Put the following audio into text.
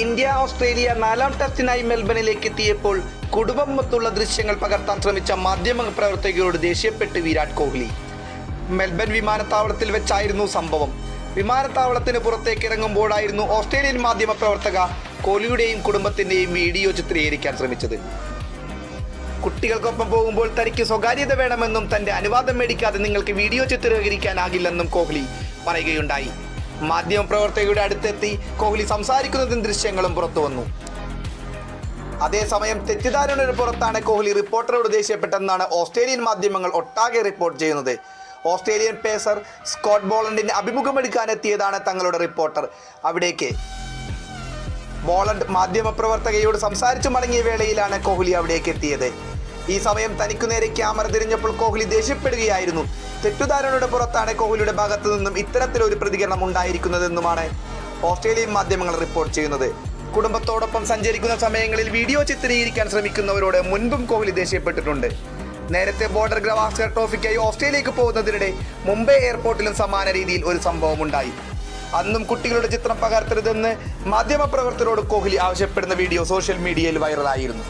India Australia നാലാം ടെസ്റ്റിനായി മെൽബണിലേക്ക് എത്തിയപ്പോൾ കുടുംബം മൊത്തുള്ള ദൃശ്യങ്ങൾ പകർത്താൻ ശ്രമിച്ച മാധ്യമ പ്രവർത്തകരോട് ദേഷ്യപ്പെട്ട് വിരാട് കോഹ്ലി. മെൽബൺ വിമാനത്താവളത്തിൽ വെച്ചായിരുന്നു സംഭവം. വിമാനത്താവളത്തിന് പുറത്തേക്ക് ഇറങ്ങുമ്പോഴായിരുന്നു ഓസ്ട്രേലിയൻ മാധ്യമ പ്രവർത്തക കോഹ്ലിയുടെയും കുടുംബത്തിന്റെയും വീഡിയോ ചിത്രീകരിക്കാൻ ശ്രമിച്ചത്. കുട്ടികൾക്കൊപ്പം പോകുമ്പോൾ തനിക്ക് സ്വകാര്യത വേണമെന്നും തന്റെ അനുവാദം മേടിക്കാതെ നിങ്ങൾക്ക് വീഡിയോ ചിത്രീകരിക്കാനാകില്ലെന്നും കോഹ്ലി പറയുകയുണ്ടായി. മാധ്യമപ്രവർത്തകരുടെ അടുത്തെത്തി കോഹ്ലി സംസാരിക്കുന്നതും ദൃശ്യങ്ങളും പുറത്തുവന്നു അതേസമയം തെറ്റിദ്ധാരണയുടെ പുറത്താണ് കോഹ്ലി റിപ്പോർട്ടറോട് ദേഷ്യപ്പെട്ടെന്നാണ് ഓസ്ട്രേലിയൻ മാധ്യമങ്ങൾ ഒട്ടാകെ റിപ്പോർട്ട് ചെയ്യുന്നത്. ഓസ്ട്രേലിയൻ പേസർ സ്കോട്ട് ബോളണ്ടിന്റെ അഭിമുഖമെടുക്കാനെത്തിയതാണ് തങ്ങളുടെ റിപ്പോർട്ടർ. അവിടേക്ക് ബോളണ്ട് മാധ്യമപ്രവർത്തകയോട് സംസാരിച്ചു മടങ്ങിയ വേളയിലാണ് കോഹ്ലി അവിടേക്ക് എത്തിയത് ഈ സമയം തനിക്കു നേരെ ക്യാമറ തിരിഞ്ഞപ്പോൾ കോഹ്ലി ദേഷ്യപ്പെടുകയായിരുന്നു. തെറ്റുധാരണയുടെ പുറത്താണ് കോഹ്ലിയുടെ ഭാഗത്തു നിന്നും ഇത്തരത്തിലൊരു പ്രതികരണം ഉണ്ടായിരിക്കുന്നതെന്നുമാണ് ഓസ്ട്രേലിയൻ മാധ്യമങ്ങൾ റിപ്പോർട്ട് ചെയ്യുന്നത്. കുടുംബത്തോടൊപ്പം സഞ്ചരിക്കുന്ന സമയങ്ങളിൽ വീഡിയോ ചിത്രീകരിക്കാൻ ശ്രമിക്കുന്നവരോട് മുൻപും കോഹ്ലി ദേഷ്യപ്പെട്ടിട്ടുണ്ട്. നേരത്തെ ബോർഡർ ഗവാസ്കർ ട്രോഫിക്കായി ഓസ്ട്രേലിയക്ക് പോകുന്നതിനിടെ മുംബൈ എയർപോർട്ടിലും സമാന രീതിയിൽ ഒരു സംഭവം ഉണ്ടായി അന്നും കുട്ടികളുടെ ചിത്രം പകർത്തരുതെന്ന് മാധ്യമപ്രവർത്തകരോട് കോഹ്ലി ആവശ്യപ്പെടുന്ന വീഡിയോ സോഷ്യൽ മീഡിയയിൽ വൈറലായിരുന്നു.